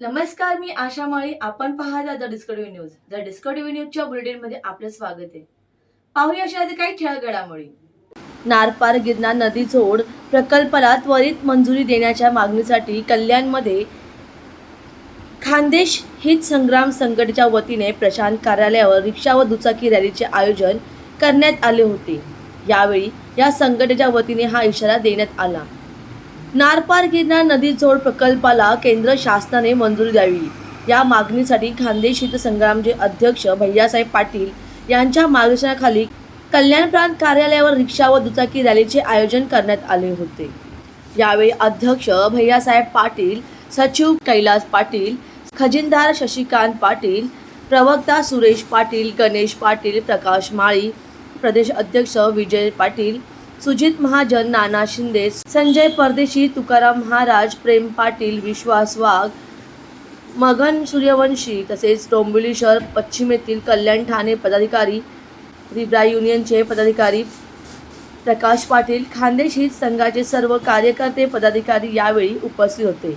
नमस्कार मी आशा माळी. आपण पाहता the Discovery news. The Discovery न्यूजच्या बुलेटिनमध्ये आपलं स्वागत आहे. पाहूया अशा आधी काही ठळक घडामोडी नारपार गिरणा नदी जोड प्रकल्पाला त्वरित मंजुरी देण्याच्या मागणीसाठी कल्याणमध्ये खानदेश हित संग्राम संघटनेच्या वतीने प्रशांत कार्यालयावर रिक्षा व दुचाकी रॅलीचे आयोजन करण्यात आले होते. यावेळी या संघटनेच्या वतीने हा इशारा देण्यात आला. नारपार गिरणार नदी जोड प्रकल्पाला केंद्र शासनाने मंजुरी द्यावी. या मागणीसाठी खानदेश संग्रामचे अध्यक्ष भैयासाहेब पाटील यांच्या मार्गदर्शनाखाली कल्याण प्रांत कार्यालयावर रिक्षा व दुचाकी रॅलीचे आयोजन करण्यात आले होते. यावेळी अध्यक्ष भैयासाहेब पाटील सचिव कैलास पाटील खजिनदार शशिकांत पाटील प्रवक्ता सुरेश पाटील गणेश पाटील प्रकाश माळी प्रदेश अध्यक्ष विजय पाटील सुजित महाजन नाना शिंदे संजय परदेशी तुकाराम महाराज प्रेम पाटील विश्वास वाघ मगन सूर्यवंशी तसेच डोंबिवली शहर पश्चिमेतील कल्याण ठाणे पदाधिकारी रिब्रा युनियनचे पदाधिकारी प्रकाश पाटील खानदेशी संघाचे सर्व कार्यकर्ते पदाधिकारी यावेळी उपस्थित होते.